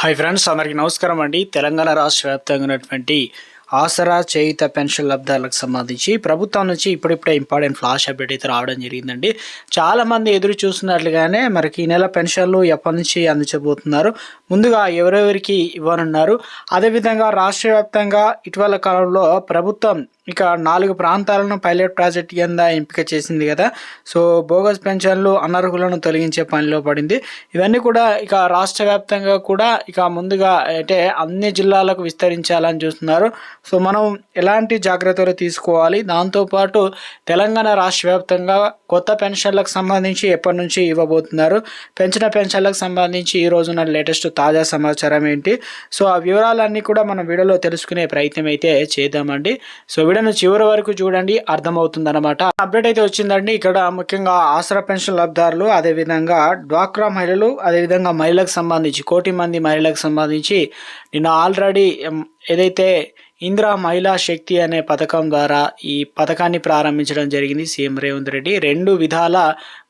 Hi friends అందరికి నమస్కారం అండి. తెలంగాణ రాష్ట్ర వ్యాప్తంగా ఉన్నటువంటి ఆసరా చేయుత పెన్షన్ లబ్ధాలకు సంబంధించి ప్రభుత్వం నుంచి ఇప్పుడిప్పుడే ఇంపార్టెంట్ ఫ్లాష్ అప్డేట్ అయితే రావడం జరిగిందండి. చాలామంది ఎదురు చూస్తున్నట్లుగానే మనకి ఈ నెల పెన్షన్లు ఎప్పటి నుంచి అందించబోతున్నారు? ముందుగా ఎవరెవరికి ఇవ్వనున్నారు? అదేవిధంగా రాష్ట్ర వ్యాప్తంగా ఇటీవల కాలంలో ప్రభుత్వం ఇక నాలుగు ప్రాంతాలను పైలట్ ప్రాజెక్ట్ కింద ఎంపిక చేసింది కదా. సో బోగస్ పెన్షన్లు అనర్హులను తొలగించే పనిలో పడింది. ఇవన్నీ కూడా ఇక రాష్ట్ర వ్యాప్తంగా కూడా ఇక ముందుగా అంటే అన్ని జిల్లాలకు విస్తరించాలని చూస్తున్నారు. సో మనం ఎలాంటి జాగ్రత్తలు తీసుకోవాలి? దాంతోపాటు తెలంగాణ రాష్ట్ర వ్యాప్తంగా కొత్త పెన్షన్లకు సంబంధించి ఎప్పటి నుంచి ఇవ్వబోతున్నారు? పెంచిన పెన్షన్లకు సంబంధించి ఈ రోజున లేటెస్ట్ తాజా సమాచారం ఏంటి? సో ఆ వివరాలన్నీ కూడా మనం వీడియోలో తెలుసుకునే ప్రయత్నం అయితే చేద్దామండి. సో వీడియోను చివరి వరకు చూడండి అర్థమవుతుంది అనమాట అప్డేట్ అయితే వచ్చిందండి. ఇక్కడ ముఖ్యంగా ఆసరా పెన్షన్ లబ్ధారులు అదేవిధంగా డ్వాక్రా మహిళలు అదేవిధంగా మహిళలకు సంబంధించి కోటి మంది మహిళలకు సంబంధించి నిన్న ఆల్రెడీ ఏదైతే ఇందిరా మహిళా శక్తి అనే పథకం ద్వారా ఈ పథకాన్ని ప్రారంభించడం జరిగింది సీఎం రేవంత్ రెడ్డి. రెండు విధాల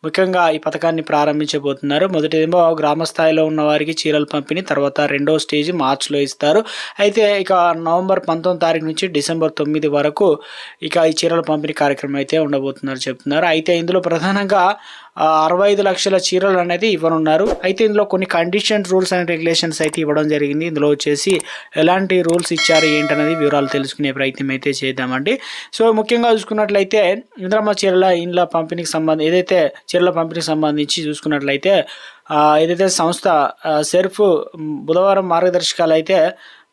ముఖ్యంగా ఈ పథకాన్ని ప్రారంభించబోతున్నారు. మొదటిదేమో గ్రామ స్థాయిలో ఉన్న వారికి చీరలు పంపిణీ తర్వాత రెండో స్టేజ్ మార్చిలో ఇస్తారు. అయితే ఇక నవంబర్ పంతొమ్మిది తారీఖు నుంచి డిసెంబర్ తొమ్మిది వరకు ఇక ఈ చీరల పంపిణీ కార్యక్రమం అయితే ఉండబోతున్నారు చెప్తున్నారు. అయితే ఇందులో ప్రధానంగా అరవై ఐదు లక్షల చీరలు అనేది ఇవ్వనున్నారు. అయితే ఇందులో కొన్ని కండిషన్ రూల్స్ అండ్ రెగ్యులేషన్స్ అయితే ఇవ్వడం జరిగింది. ఇందులో వచ్చేసి ఎలాంటి రూల్స్ ఇచ్చారు ఏంటనేది వివరాలు తెలుసుకునే ప్రయత్నం అయితే చేద్దామండి. సో ముఖ్యంగా చూసుకున్నట్లయితే ఇంద్రమ్మ చీరల ఇండ్ల పంపిణీకి సంబంధం ఏదైతే చీరల పంపిణీకి సంబంధించి చూసుకున్నట్లయితే ఏదైతే సంస్థ సెర్ఫ్ బుధవారం మార్గదర్శకాలు అయితే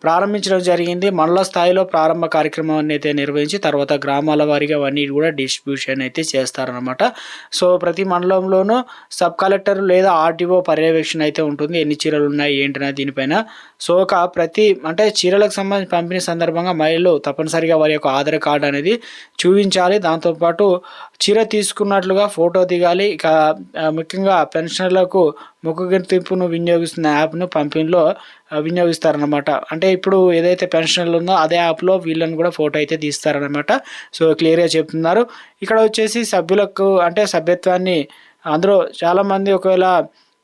ప్రారంభించడం జరిగింది. మండల స్థాయిలో ప్రారంభ కార్యక్రమాన్ని అయితే నిర్వహించి తర్వాత గ్రామాల వారీగా అవన్నీ కూడా డిస్ట్రిబ్యూషన్ అయితే చేస్తారనమాట సో ప్రతి మండలంలోనూ సబ్ కలెక్టర్ లేదా ఆర్టీఓ పర్యవేక్షణ అయితే ఉంటుంది. ఎన్ని చీరలు ఉన్నాయి ఏంటనే దీనిపైన. సో ఒక ప్రతి అంటే చీరలకు సంబంధించి పంపిణీ సందర్భంగా మహిళలు తప్పనిసరిగా వారి యొక్క ఆధార్ కార్డు అనేది చూపించాలి. దాంతోపాటు చీర తీసుకున్నట్లుగా ఫోటో దిగాలి. ఇక ముఖ్యంగా పెన్షనర్లకు ముఖ గుర్తింపును వినియోగిస్తున్న యాప్ను పంపిణీలో వినియోగిస్తారనమాట అంటే ఇప్పుడు ఏదైతే పెన్షన్లు ఉందో అదే యాప్లో వీళ్ళని కూడా ఫోటో అయితే తీస్తారనమాట సో క్లియర్గా చెప్తున్నారు. ఇక్కడ వచ్చేసి సభ్యులకు అంటే సభ్యత్వాన్ని అందులో చాలామంది ఒకవేళ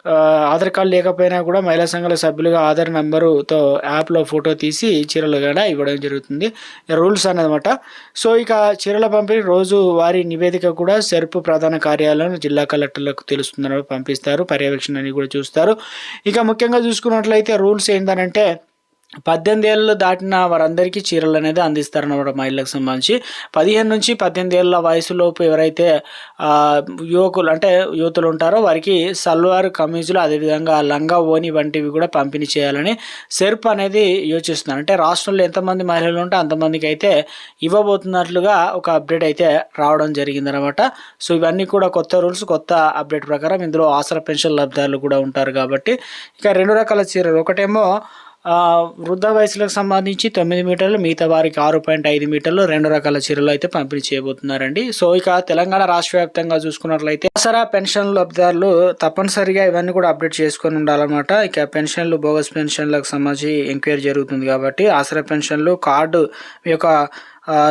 ఆధార్ కార్డు లేకపోయినా కూడా మహిళా సంఘాల సభ్యులుగా ఆధార్ నెంబరుతో యాప్లో ఫోటో తీసి చీరలు కూడా ఇవ్వడం జరుగుతుంది. రూల్స్ అన్నమాట. సో ఇక చీరల పంపిణీ రోజు వారి నివేదిక కూడా సెర్పు ప్రధాన కార్యాలయం జిల్లా కలెక్టర్లకు తెలుస్తుందని పంపిస్తారు. పర్యవేక్షణ అని కూడా చూస్తారు. ఇక ముఖ్యంగా చూసుకున్నట్లయితే రూల్స్ ఏంటంటే పద్దెనిమిది ఏళ్ళు దాటిన వారందరికీ చీరలు అనేది అందిస్తారన్నమాట మహిళలకు సంబంధించి. పదిహేను నుంచి పద్దెనిమిది ఏళ్ళ వయసులోపు ఎవరైతే యువకులు అంటే యువతులు ఉంటారో వారికి సల్వార్ కమీజులు అదేవిధంగా లంగా ఓని వంటివి కూడా పంపిణీ చేయాలని సెర్ప్ అనేది యోచిస్తున్నారు. అంటే రాష్ట్రంలో ఎంతమంది మహిళలు ఉంటే అంతమందికి అయితే ఇవ్వబోతున్నట్లుగా ఒక అప్డేట్ అయితే రావడం జరిగిందనమాట సో ఇవన్నీ కూడా కొత్త రూల్స్ కొత్త అప్డేట్ ప్రకారం ఇందులో ఆసరా పెన్షన్ లబ్ధారులు కూడా ఉంటారు కాబట్టి ఇక రెండు రకాల చీరలు. ఒకటేమో వృద్ధ వయసులకు సంబంధించి తొమ్మిది మీటర్లు మిగతా వారికి ఆరు పాయింట్ ఐదు మీటర్లు రెండు రకాల చీరలు అయితే పంపిణీ చేయబోతున్నారండి. సో ఇక తెలంగాణ రాష్ట్ర వ్యాప్తంగా చూసుకున్నట్లయితే దసరా పెన్షన్ లబ్ధిదారులు తప్పనిసరిగా ఇవన్నీ కూడా అప్డేట్ చేసుకొని ఉండాలన్నమాట. ఇక పెన్షన్లు బోగస్ పెన్షన్లకు సంబంధించి ఎంక్వైరీ జరుగుతుంది కాబట్టి ఆసరా పెన్షన్లు కార్డు యొక్క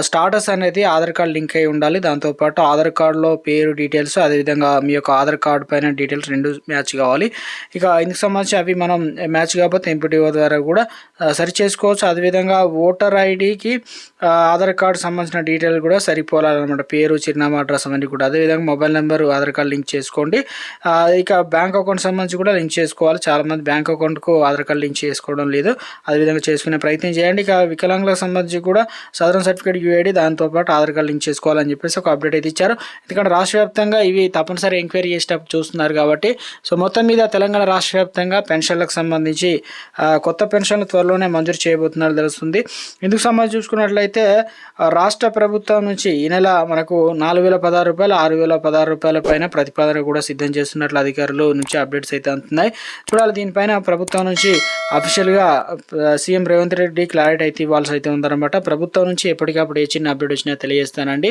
స్టాటస్ అనేది ఆధార్ కార్డ్ లింక్ అయి ఉండాలి. దాంతోపాటు ఆధార్ కార్డులో పేరు డీటెయిల్స్ అదేవిధంగా మీ యొక్క ఆధార్ కార్డు పైన డీటెయిల్స్ రెండు మ్యాచ్ కావాలి. ఇక ఇందుకు సంబంధించి అవి మనం మ్యాచ్ కాకపోతే ఎంపీటీఓ ద్వారా కూడా సరి చేసుకోవచ్చు. అదేవిధంగా ఓటర్ ఐడికి ఆధార్ కార్డు సంబంధించిన డీటెయిల్ కూడా సరిపోవాలన్నమాట పేరు చిరునామా అడ్రస్ అవన్నీ కూడా. అదేవిధంగా mobile number Aadhaar card link చేసుకోండి. ఇక బ్యాంక్ అకౌంట్ సంబంధించి కూడా లింక్ చేసుకోవాలి. చాలామంది బ్యాంక్ అకౌంట్కు ఆధార్ కార్డు లింక్ చేసుకోవడం లేదు. అదేవిధంగా చేసుకునే ప్రయత్నం చేయండి. ఇక వికలాంగులకు సంబంధించి కూడా సదరన్ సర్టిఫికేట్ యూఐడి దాంతోపాటు ఆధార్ కార్డు లింక్ చేసుకోవాలని చెప్పేసి ఒక అప్డేట్ అయితే ఇచ్చారు. ఎందుకంటే రాష్ట్ర వ్యాప్తంగా ఇవి తప్పనిసరి ఎంక్వైరీ చేసేటప్పుడు చూస్తున్నారు కాబట్టి సో మొత్తం మీద తెలంగాణ రాష్ట్ర వ్యాప్తంగా పెన్షన్లకు సంబంధించి కొత్త పెన్షన్లు త్వరలోనే మంజూరు చేయబోతున్నారు తెలుస్తుంది. ఇందుకు సంబంధించి చూసుకున్నట్లయితే రాష్ట్ర ప్రభుత్వం నుంచి ఈ నెల మనకు నాలుగు వేల పదహారు రూపాయలు ఆరు వేల పదహారు రూపాయల పైన ప్రతిపాదన కూడా సిద్ధం చేస్తున్నట్లు అధికారులు నుంచి అప్డేట్స్ అయితే అందుతున్నాయి. చూడాలి దీనిపైన ప్రభుత్వం నుంచి అఫీషియల్గా సీఎం రేవంత్ రెడ్డి క్లారిటీ అయితే ఇవ్వాల్సి అయితే ఉందన్నమాట. ప్రభుత్వం నుంచి ఎప్పటికప్పుడు ఏ చిన్న అప్డేట్ వచ్చినా తెలియజేస్తానండి.